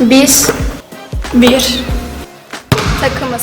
Biz bir takımız.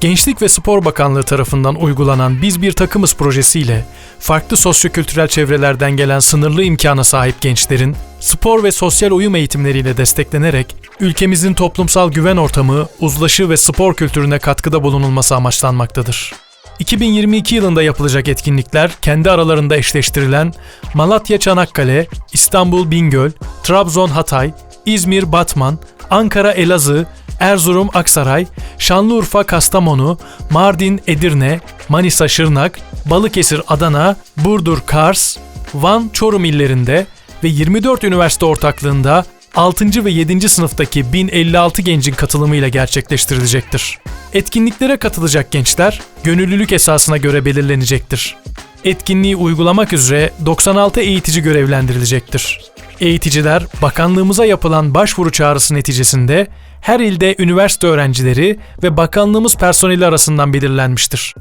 Gençlik ve Spor Bakanlığı tarafından uygulanan Biz Bir Takımız projesiyle farklı sosyokültürel çevrelerden gelen sınırlı imkana sahip gençlerin spor ve sosyal uyum eğitimleriyle desteklenerek ülkemizin toplumsal güven ortamı, uzlaşı ve spor kültürüne katkıda bulunulması amaçlanmaktadır. 2022 yılında yapılacak etkinlikler kendi aralarında eşleştirilen Malatya Çanakkale, İstanbul Bingöl, Trabzon Hatay, İzmir Batman, Ankara Elazığ, Erzurum Aksaray, Şanlıurfa Kastamonu, Mardin Edirne, Manisa Şırnak, Balıkesir Adana, Burdur Kars, Van Çorum illerinde ve 24 üniversite ortaklığında 6. ve 7. sınıftaki 1056 gencin katılımıyla gerçekleştirilecektir. Etkinliklere katılacak gençler gönüllülük esasına göre belirlenecektir. Etkinliği uygulamak üzere 96 eğitici görevlendirilecektir. Eğiticiler bakanlığımıza yapılan başvuru çağrısı neticesinde her ilde üniversite öğrencileri ve bakanlığımız personeli arasından belirlenmiştir.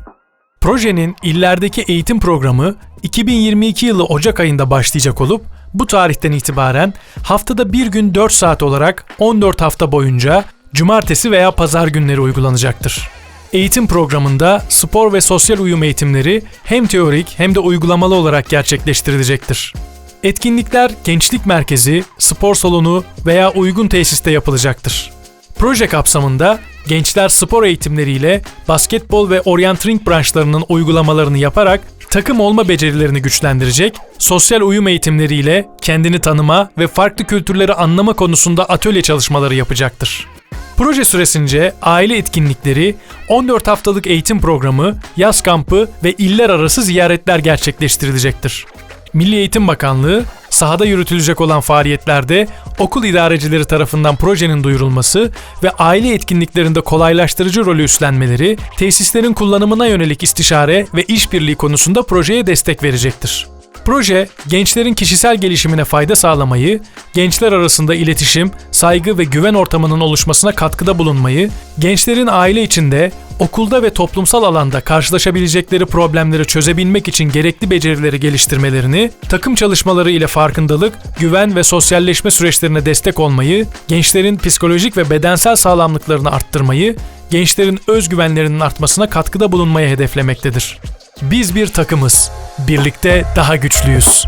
Projenin illerdeki eğitim programı 2022 yılı Ocak ayında başlayacak olup bu tarihten itibaren haftada bir gün 4 saat olarak 14 hafta boyunca cumartesi veya pazar günleri uygulanacaktır. Eğitim programında spor ve sosyal uyum eğitimleri hem teorik hem de uygulamalı olarak gerçekleştirilecektir. Etkinlikler gençlik merkezi, spor salonu veya uygun tesiste yapılacaktır. Proje kapsamında gençler spor eğitimleriyle basketbol ve orientering branşlarının uygulamalarını yaparak takım olma becerilerini güçlendirecek, sosyal uyum eğitimleriyle kendini tanıma ve farklı kültürleri anlama konusunda atölye çalışmaları yapacaktır. Proje süresince aile etkinlikleri, 14 haftalık eğitim programı, yaz kampı ve iller arası ziyaretler gerçekleştirilecektir. Milli Eğitim Bakanlığı, sahada yürütülecek olan faaliyetlerde okul idarecileri tarafından projenin duyurulması ve aile etkinliklerinde kolaylaştırıcı rolü üstlenmeleri, tesislerin kullanımına yönelik istişare ve işbirliği konusunda projeye destek verecektir. Proje, gençlerin kişisel gelişimine fayda sağlamayı, gençler arasında iletişim, saygı ve güven ortamının oluşmasına katkıda bulunmayı, gençlerin aile içinde, okulda ve toplumsal alanda karşılaşabilecekleri problemleri çözebilmek için gerekli becerileri geliştirmelerini, takım çalışmaları ile farkındalık, güven ve sosyalleşme süreçlerine destek olmayı, gençlerin psikolojik ve bedensel sağlamlıklarını arttırmayı, gençlerin özgüvenlerinin artmasına katkıda bulunmayı hedeflemektedir. Biz bir takımız. Birlikte daha güçlüyüz.